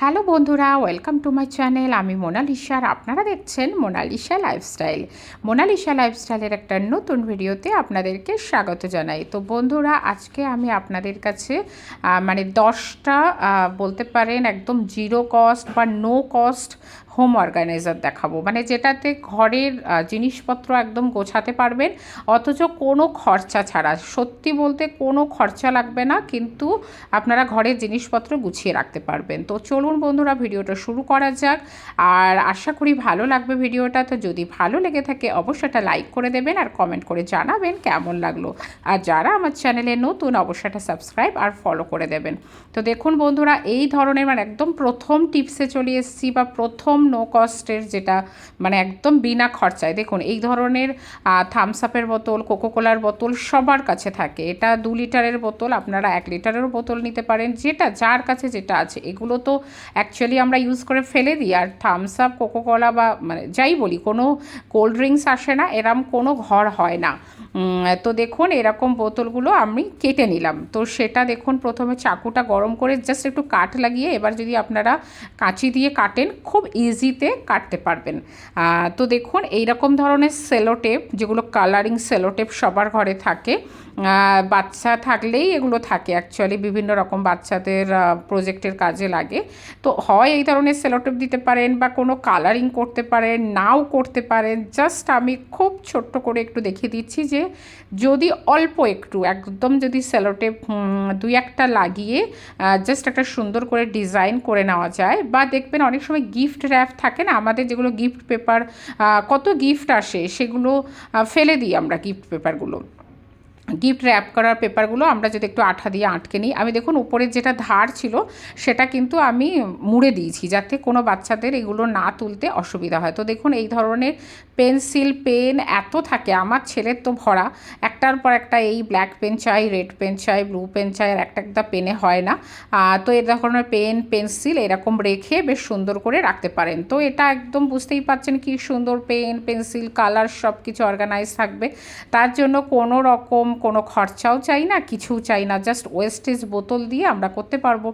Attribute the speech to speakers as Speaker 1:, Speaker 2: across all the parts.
Speaker 1: Hello বন্ধুরা, welcome to my channel. আমি মোনালিসার আপনারা দেখছেন মোনালিসা লাইফস্টাইল। মোনালিসা লাইফস্টাইলের একটা নতুন ভিডিওতে আপনাদেরকে স্বাগত জানাই। তো বন্ধুরা, আজকে আমি আপনাদের কাছে মানে দশটা বলতে পারেন একদম জিরো কস্ট বা নো কস্ট হোম অর্গানাইজার দেখাবো। মানে যেটাতে ঘরের জিনিসপত্র একদম গোছাতে পারবেন, অথচ কোনো খরচা ছাড়া। সত্যি বলতে কোনো খরচা লাগবে না, কিন্তু আপনারা ঘরের জিনিসপত্র গুছিয়ে রাখতে পারবেন। তো চলুন বন্ধুরা, ভিডিওটা শুরু করা যাক। আর আশা করি ভালো লাগবে ভিডিওটা। তো যদি ভালো লেগে থাকে, অবশ্যই লাইক করে দেবেন আর কমেন্ট করে জানাবেন কেমন লাগল। আর যারা আমার চ্যানেলে নতুন, অবশ্যই সাবস্ক্রাইব আর ফলো করে দেবেন। তো দেখুন বন্ধুরা, এই ধরনের মানে একদম প্রথম টিপসে চলে এসেছি বা প্রথম নো কস্টের যেটা মানে একদম বিনা খরচায়। দেখুন, এই ধরনের থামস আপের বোতল কোকোকোলার বোতল সবার কাছে থাকে। এটা দু লিটারের বোতল, আপনারা এক লিটারেরও বোতল নিতে পারেন। যেটা, যার কাছে যেটা আছে, এগুলো তো অ্যাকচুয়ালি আমরা ইউজ করে ফেলে দিই। আর থামস আপ কোকোকোলা বা মানে যাই বলি, কোনো কোল্ড ড্রিঙ্কস আসে না, এরম কোনো ঘর হয় না। তো দেখুন, এরকম বোতলগুলো আমি কেটে নিলাম। তো সেটা দেখুন, প্রথমে চাকুটা গরম করে জাস্ট একটু কাঠ লাগিয়ে, এবার যদি আপনারা কাঁচি দিয়ে কাটেন, খুব ইজিতে কাটতে পারবেন। তো দেখুন, এইরকম ধরনের সেলোটেপ, যেগুলো কালারিং সেলোটেপ সবার ঘরে থাকে বাচ্চা থাকলেই এগুলো থাকে অ্যাকচুয়ালি বিভিন্ন রকম বাচ্চাদের প্রজেক্টের কাজে লাগে। তো হয় এই ধরনের সেলোটেপ দিতে পারেন বা কোনো কালারিং করতে পারেন, নাও করতে পারেন জাস্ট আমি খুব ছোট্ট করে একটু দেখিয়ে দিচ্ছি যে, যদি অল্প একটু, একদম যদি সেলোটেপ দুই একটা লাগিয়ে জাস্ট একটা সুন্দর করে ডিজাইন করে নেওয়া যায় বা দেখবেন অনেক সময় গিফট র্যাপ থাকে না, আমাদের যেগুলো গিফট পেপার কত গিফট আসে সেগুলো ফেলে দিই আমরা গিফট পেপারগুলো গিফট র্যাপ করার পেপারগুলো আমরা যদি একটু আঠা দিয়ে আটকে নিই, আমি দেখুন উপরের যেটা ধার ছিল সেটা কিন্তু আমি মুড়ে দিয়েছি যাতে কোনো বাচ্চাদের এগুলো না তুলতে অসুবিধা হয়। তো দেখুন এই ধরনের পেন্সিল, পেন এত থাকে। আমার ছেলের তো ভরা। একটার পর একটা এই ব্ল্যাক পেন চাই রেড পেন চাই ব্লু পেন চাই, আর একটা একটা পেনে হয় না। তো এই ধরনের পেন পেন্সিল এরকম রেখে বেশ সুন্দর করে রাখতে পারেন। তো এটা একদম বুঝতেই পারছেন কি সুন্দর পেন পেন্সিল কালার সব কিছু অর্গানাইজ থাকবে। তার জন্য কোনো রকম কোনো খরচাও চাই না, কিছুও চাই না। জাস্ট ওয়েস্টেজ বোতল দিয়ে আমরা করতে পারব।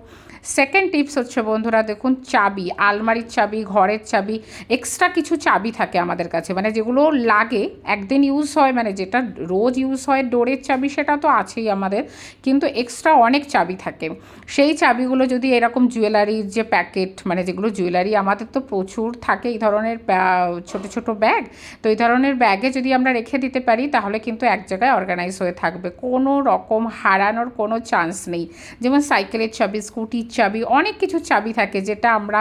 Speaker 1: সেকেন্ড টিপস হচ্ছে বন্ধুরা, দেখুন, চাবি, আলমারির চাবি, ঘরের চাবি এক্সট্রা কিছু চাবি থাকে আমাদের কাছে। মানে যেগুলো লাগে, একদিন ইউজ হয় মানে যেটা রোজ ইউজ হয় ডোরের চাবি, সেটা তো আছেই আমাদের, কিন্তু এক্সট্রা অনেক চাবি থাকে। সেই চাবিগুলো যদি এরকম জুয়েলারির যে প্যাকেট মানে যেগুলো জুয়েলারি আমাদের তো প্রচুর থাকে, এই ধরনের ছোট ছোট ব্যাগ তো এই ধরনের ব্যাগে যদি আমরা রেখে দিতে পারি, তাহলে কিন্তু এক জায়গায় অর্গানাইজ হয়ে থাকবে। কোনো রকম হারানোর কোনো চান্স নেই। যেমন সাইকেলের চাবি স্কুটির চাবি, অনেক কিছু চাবি থাকে, যেটা আমরা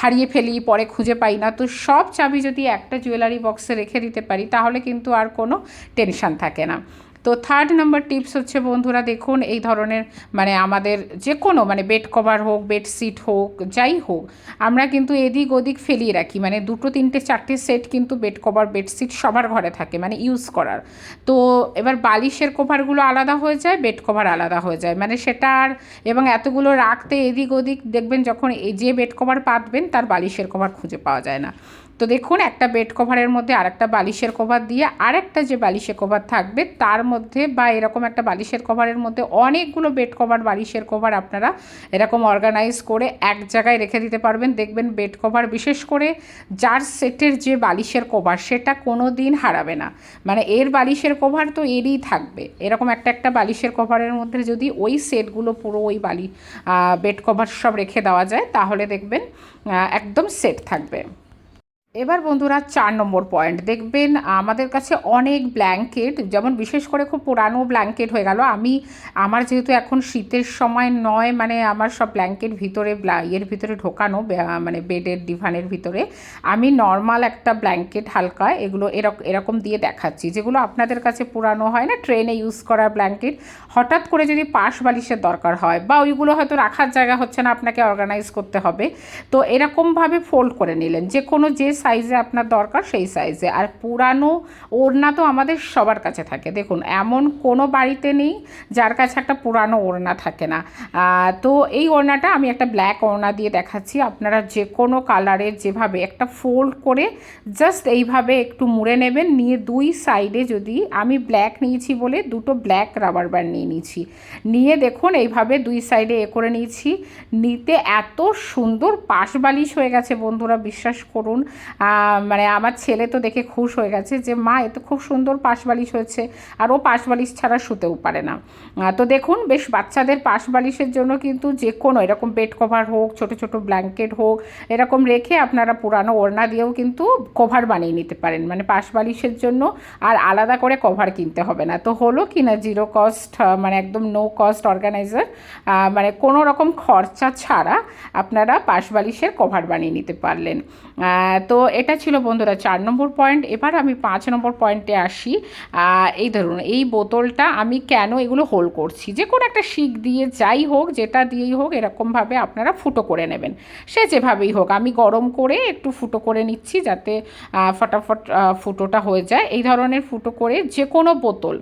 Speaker 1: হারিয়ে ফেলি, পরে খুঁজে পাই না। তো সব চাবি যদি একটা জুয়েলারি বক্সে রেখে দিতে পারি, তাহলে কিন্তু আর কোনো টেনশন থাকে না। তো থার্ড নাম্বার টিপস হচ্ছে বন্ধুরা, দেখুন এই ধরনের মানে আমাদের যে কোনো মানে বেড কভার হোক বেডশিট হোক, যাই হোক, আমরা কিন্তু এদিক ওদিক ফেলিয়ে রাখি। মানে দুটো, তিনটে, চারটে সেট কিন্তু বেড কভার বেডশিট সবার ঘরে থাকে মানে ইউজ করার। তো এবার বালিশের কভারগুলো আলাদা হয়ে যায় বেড কভার আলাদা হয়ে যায়। মানে সেটা আর এবং এতগুলো রাখতে এদিক ওদিক দেখবেন যখন যে বেড কভার পাতবেন, তার বালিশের কভার খুঁজে পাওয়া যায় না। তো দেখুন, একটা বেড কভারের মধ্যে আরেকটা বালিশের কভার দিয়ে আরেকটা যে বালিশের কভার থাকবে, তার মধ্যে বা এরকম একটা বালিশের কভারের মধ্যে অনেকগুলো বেড কভার বালিশের কভার আপনারা এরকম অর্গানাইজ করে এক জায়গায় রেখে দিতে পারবেন। দেখবেন বেড কভার বিশেষ করে যার সেটের যে বালিশের কভার সেটা কোনো দিন হারাবে না। মানে এর বালিশের কভার তো এরই থাকবে। এরকম একটা একটা বালিশের কভারের মধ্যে যদি ওই সেটগুলো পুরো ওই বালি বেড কভার সব রেখে দেওয়া যায়, তাহলে দেখবেন একদম সেট থাকবে। এবার বন্ধুরা চার নম্বর পয়েন্ট দেখবেন আমাদের কাছে অনেক ব্ল্যাঙ্কেট যেমন বিশেষ করে খুব পুরানো ব্ল্যাঙ্কেট হয়ে গেল। আমি, আমার যেহেতু এখন শীতের সময় নয় মানে আমার সব ব্ল্যাঙ্কেট ভিতরে ইয়ের ভিতরে ঢোকানো মানে বেডের ডিভানের ভিতরে, আমি নর্মাল একটা ব্ল্যাঙ্কেট হালকা এগুলো এরক- এরকম দিয়ে দেখাচ্ছি। যেগুলো আপনাদের কাছে পুরানো হয় না ট্রেনে ইউজ করা ব্ল্যাঙ্কেট হঠাৎ করে যদি পাশ বালিশের দরকার হয়, বা ওইগুলো হয়তো রাখার জায়গা হচ্ছে না, আপনাকে অর্গানাইজ করতে হবে। তো এরকমভাবে ফোল্ড করে নিলেন। যে কোনো যে সাইজে আপনার দরকার, সেই সাইজে আর পুরানো ওড়না তো আমাদের সবার কাছে থাকে। দেখুন, এমন কোনো বাড়িতে নেই যার কাছে একটা পুরানো ওড়না থাকে না। তো এই ওড়নাটা আমি একটা ব্ল্যাক ওড়না দিয়ে দেখাচ্ছি। আপনারা যে কোনো কালারের যেভাবে একটা ফোল্ড করে জাস্ট এইভাবে একটু মুড়ে নেবেন। নিয়ে দুই সাইডে যদি আমি ব্ল্যাক নিয়েছি বলে দুটো ব্ল্যাক রাবার ব্যান্ড নিয়ে নিয়েছি। নিয়ে দেখুন, এইভাবে দুই সাইডে এ করে নিয়েছি। নিতে এত সুন্দর পাশ বালিশ হয়ে গেছে বন্ধুরা, বিশ্বাস করুন। মানে আমার ছেলে তো দেখে খুশ হয়ে গেছে যে, মা, এ তো খুব সুন্দর পাশ বালিশ হয়েছে। আর ও পাশ বালিশ ছাড়া শুতেও পারে না। তো দেখুন, বেশ বাচ্চাদের পাশ বালিশের জন্য কিন্তু যে কোনো, এরকম বেড কভার হোক, ছোট ছোট ব্ল্যাঙ্কেট হোক, এরকম রেখে আপনারা পুরানো ওড়না দিয়েও কিন্তু কভার বানিয়ে নিতে পারেন। মানে পাশ বালিশের জন্য আর আলাদা করে কভার কিনতে হবে না। তো হলো কি না জিরো কস্ট মানে একদম নো কস্ট অর্গানাইজার মানে কোনো রকম খরচা ছাড়া আপনারা পাশ বালিশের কভার বানিয়ে নিতে পারলেন। তো এটা ছিল বন্ধুরা চার নম্বর পয়েন্ট এবার আমি পাঁচ নম্বর পয়েন্টে আসি। এই ধরুন, এই বোতলটা আমি কেন এগুলো হোল করছি? যে কোনো একটা শিক দিয়ে যাই হোক, যেটা দিয়েই হোক, এরকমভাবে আপনারা ফুটো করে নেবেন। সে যেভাবেই হোক, আমি গরম করে একটু ফুটো করে নিচ্ছি যাতে ফটাফট ফুটোটা হয়ে যায়। এই ধরনের ফুটো করে যে কোনো বোতল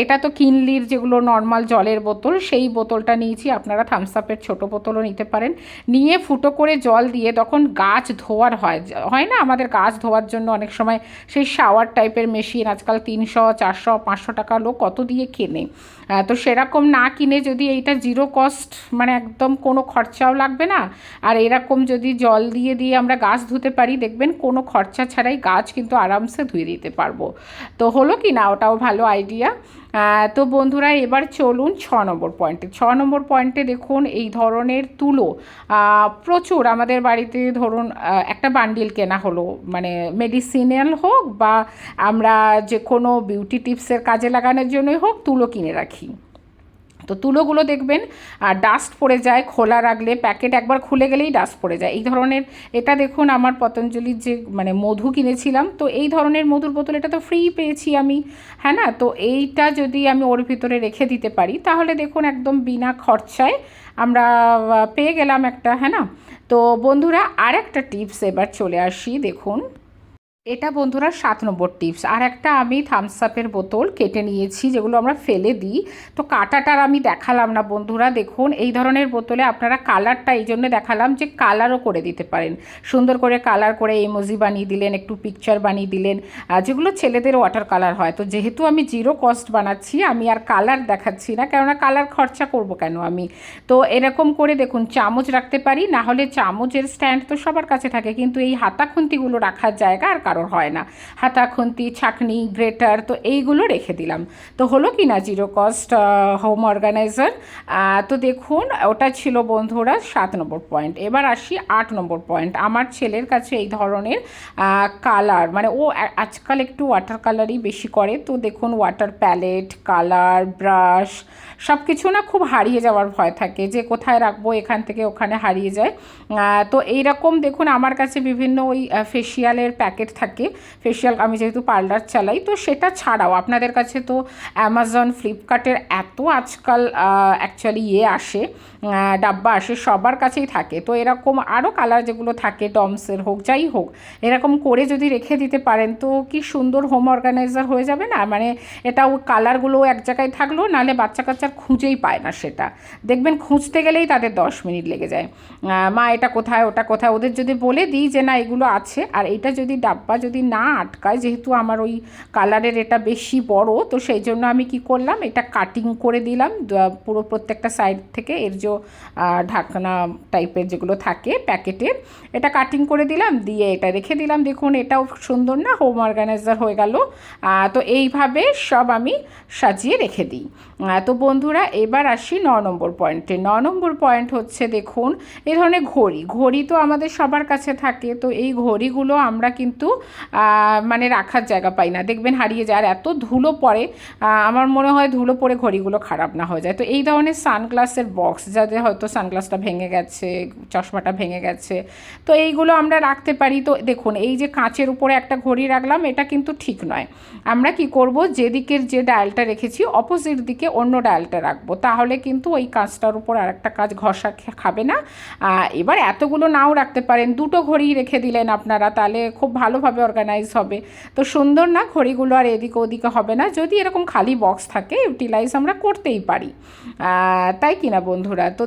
Speaker 1: এটা তো কিনলির যেগুলো নর্মাল জলের বোতল, সেই বোতলটা নিয়েছি। আপনারা থামস আপের ছোটো বোতলও নিতে পারেন। নিয়ে ফুটো করে জল দিয়ে তখন গাছ ধোয়ার হয় হয় না? আমাদের গাছ ধোয়ার জন্য অনেক সময় সেই শাওয়ার টাইপের মেশিন আজকাল তিনশো, চারশো, পাঁচশো টাকা লোক কত দিয়ে কেনে? তো সেরকম না কিনে যদি এইটা জিরো কস্ট মানে একদম কোনো খরচাও লাগবে না। আর এরকম যদি জল দিয়ে দিয়ে আমরা গাছ ধুতে পারি, দেখবেন কোনো খরচা ছাড়াই গাছ কিন্তু আরামসে ধুয়ে দিতে পারব। তো হলো কি না? ওটাও ভালো আইডিয়া তো বন্ধুরা, এবার চলুন ছ নম্বর পয়েন্টে ছ নম্বর পয়েন্টে দেখুন, এই ধরনের তুলো প্রচুর আমাদের বাড়িতে ধরুন একটা বান্ডিল কেনা হলো। মানে মেডিসিনাল হোক বা আমরা যে কোনো বিউটি টিপসের কাজে লাগানোর জন্যই হোক, তুলো কিনে রাখি। তো তুলোগুলো দেখবেন আর ডাস্ট পড়ে যায়, খোলা রাখলে প্যাকেট একবার খুলে গেলেই ডাস্ট পড়ে যায়। এই ধরনের, এটা দেখুন আমার পতঞ্জলির যে মানে মধু কিনেছিলাম, তো এই ধরনের মধুর বোতল এটা তো ফ্রি পেয়েছি আমি হ্যাঁ না? তো এইটা যদি আমি ওর ভিতরে রেখে দিতে পারি, তাহলে দেখুন একদম বিনা খরচায় আমরা পেয়ে গেলাম একটা হ্যাঁ না? তো বন্ধুরা আর একটা টিপস এবার চলে আসি, দেখুন। এটা বন্ধুরা সাত নম্বর টিপস আর একটা আমি থামস আপের বোতল কেটে নিয়েছি, যেগুলো আমরা ফেলে দিই। তো কাটাটার আমি দেখালাম না বন্ধুরা, দেখুন, এই ধরনের বোতলে আপনারা কালারটা এই জন্য দেখালাম যে কালারও করে দিতে পারেন। সুন্দর করে কালার করে ইমোজি বানিয়ে দিলেন, একটু পিকচার বানিয়ে দিলেন যেগুলো ছেলেদের ওয়াটার কালার হয়। তো যেহেতু আমি জিরো কস্ট বানাচ্ছি, আমি আর কালার দেখাচ্ছি না, কেননা কালার খরচা করব কেন আমি? তো এরকম করে দেখুন, চামচ রাখতে পারি, না হলে চামচের স্ট্যান্ড তো সবার কাছে থাকে, কিন্তু এই হাতা খুন্তিগুলো রাখার জায়গা আর কারোর হয় না। হাতা, খুন্তি, ছাকনি, গ্রেটার তো এইগুলো রেখে দিলাম। তো হলো কি না জিরো কস্ট হোম অর্গানাইজার। তো দেখুন, ওটা ছিল বন্ধুরা সাত নম্বর পয়েন্ট। এবার আসি আট নম্বর পয়েন্ট। আমার ছেলের কাছে এই ধরনের কালার মানে ও আজকাল একটু ওয়াটার কালারই বেশি করে। তো দেখুন ওয়াটার প্যালেট কালার ব্রাশ সব কিছু না খুব হারিয়ে যাওয়ার ভয় থাকে। যে কোথায় রাখব, এখান থেকে ওখানে হারিয়ে যায়। তো এইরকম দেখুন, আমার কাছে বিভিন্ন ওই ফেসিয়ালের প্যাকেট থাকে ফেশিয়াল আমি যেহেতু পার্লার চালাই, তো সেটা ছাড়াও আপনাদের কাছে তো অ্যামাজন ফ্লিপকার্টের এত আজকাল অ্যাকচুয়ালি ইয়ে আসে ডাব্বা আসে সবার কাছেই থাকে। তো এরকম আরও কালার যেগুলো থাকে টমসের হোক যাই হোক এরকম করে যদি রেখে দিতে পারেন তো কি সুন্দর হোম অর্গানাইজার হয়ে যাবে না? মানে এটা ও কালারগুলো এক জায়গায় থাকল নাহলে বাচ্চা কাচ্চার খুঁজেই পায় না সেটা। দেখবেন খুঁজতে গেলেই তাদের দশ মিনিট লেগে যায়। মা এটা কোথায় ওটা কোথায়? ওদের যদি বলে দিই যে না এগুলো আছে। আর এটা যদি ডাব্বা যদি না আটকায় যেহেতু আমার ওই কালারের এটা বেশি বড় তো সেই জন্য আমি কি করলাম এটা কাটিং করে দিলাম পুরো প্রত্যেকটা সাইড থেকে এর যে আহ, ঢাকনা টাইপের যেগুলো থাকে প্যাকেটের এটা কাটিং করে দিলাম, দিয়ে এটা রেখে দিলাম। দেখুন, এটাও সুন্দর না হোম অর্গানাইজার হয়ে গেল। তো এইভাবে সব আমি সাজিয়ে রেখে দিই। তো বন্ধুরা, এবার আসি ন নম্বর পয়েন্টে ন নম্বর পয়েন্ট হচ্ছে, দেখুন এই ধরনের ঘড়ি। ঘড়ি তো আমাদের সবার কাছে থাকে, তো এই ঘড়িগুলো আমরা কিন্তু মানে রাখার জায়গা পাই না। দেখবেন, হারিয়ে যায়, আর এত ধুলো পড়ে আমার মনে হয় ধুলো পড়ে ঘড়িগুলো খারাপ না হয়ে যায়। তো এই ধরনের সানগ্লাসের বক্স যাদের হয়তো সানগ্লাসটা ভেঙে গেছে, চশমাটা ভেঙে গেছে। তো এইগুলো আমরা রাখতে পারি। তো দেখুন, এই যে কাঁচের উপরে একটা ঘড়ি রাখলাম, এটা কিন্তু ঠিক নয়। আমরা কি করব? যেদিকের যে ডায়ালটা রেখেছি অপোজিট দিকে অন্য ডায়ালটা রাখব। তাহলে কিন্তু ওই কাঁচটার উপর আর একটা কাজ ঘষা খাবে না। এবার এতগুলো নাও রাখতে পারেন। দুটো ঘড়ি রেখে দিলেন আপনারা, তাহলে খুব ভালোভাবে অর্গানাইজ হবে। তো সুন্দর না? ঘড়িগুলো আর এদিকে ওদিকে হবে না। যদি এরকম খালি বক্স থাকে ইউটিলাইজ আমরা করতেই পারি। তাই কিনা বন্ধুরা? তো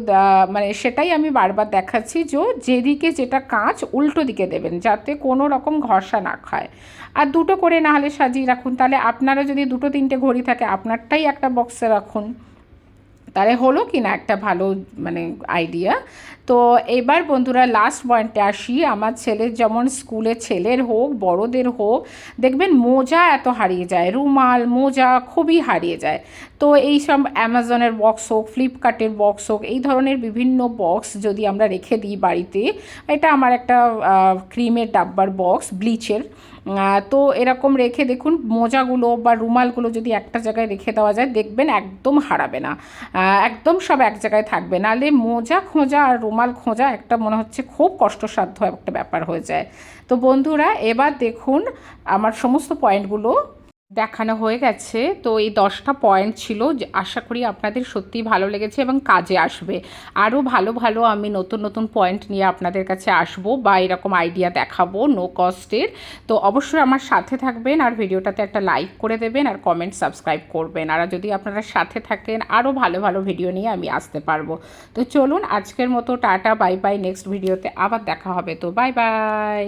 Speaker 1: মানে সেটাই আমি বারবার দেখাচ্ছি যে যেদিকে যেটা কাঁচ উল্টো দিকে দেবেন, যাতে কোনো রকম ঘষা না খায়। আর দুটো করে না হলে সাজিয়ে রাখুন। তাহলে আপনারা যদি দুটো তিনটে ঘড়ি থাকে, আপনারটাই একটা বক্সে রাখুন। তাহলে হলো কি না একটা ভালো মানে আইডিয়া তো এবার বন্ধুরা লাস্ট পয়েন্টে আসি। আমার ছেলের যেমন স্কুলে ছেলের হোক, বড়দের হোক, দেখবেন মোজা এত হারিয়ে যায়। রুমাল, মোজা খুবই হারিয়ে যায়। তো এই সব অ্যামাজনের বক্স হোক, ফ্লিপকার্টের বক্স হোক, এই ধরনের বিভিন্ন বক্স যদি আমরা রেখে দিই বাড়িতে, এটা আমার একটা ক্রিমের ডাব্বার বক্স ব্লিচের তো এরকম রেখে দেখুন, মোজাগুলো বা রুমালগুলো যদি একটা জায়গায় রেখে দেওয়া যায়, দেখবেন একদম হারাবে না। একদম সব এক জায়গায় থাকবে নাহলে মোজা খোঁজা আর রুমাল খোঁজা একটা মনে হচ্ছে খুব কষ্টসাধ্য একটা ব্যাপার হয়ে যায়। তো বন্ধুরা, এবার দেখুন আমার সমস্ত পয়েন্টগুলো দেখানো হয়ে গেছে। তো এই দশটা পয়েন্ট ছিল যে আশা করি আপনাদের সত্যিই ভালো লেগেছে এবং কাজে আসবে। আরও ভালো ভালো আমি নতুন নতুন পয়েন্ট নিয়ে আপনাদের কাছে আসব বা এরকম আইডিয়া দেখাবো নো কস্টের তো অবশ্যই আমার সাথে থাকবেন আর ভিডিওটাতে একটা লাইক করে দেবেন আর কমেন্ট সাবস্ক্রাইব করবেন। আর যদি আপনারা সাথে থাকেন, আরও ভালো ভালো ভিডিও নিয়ে আমি আসতে পারব। তো চলুন আজকের মতো টাটা বাই বাই নেক্সট ভিডিওতে আবার দেখা হবে। তো বাই বাই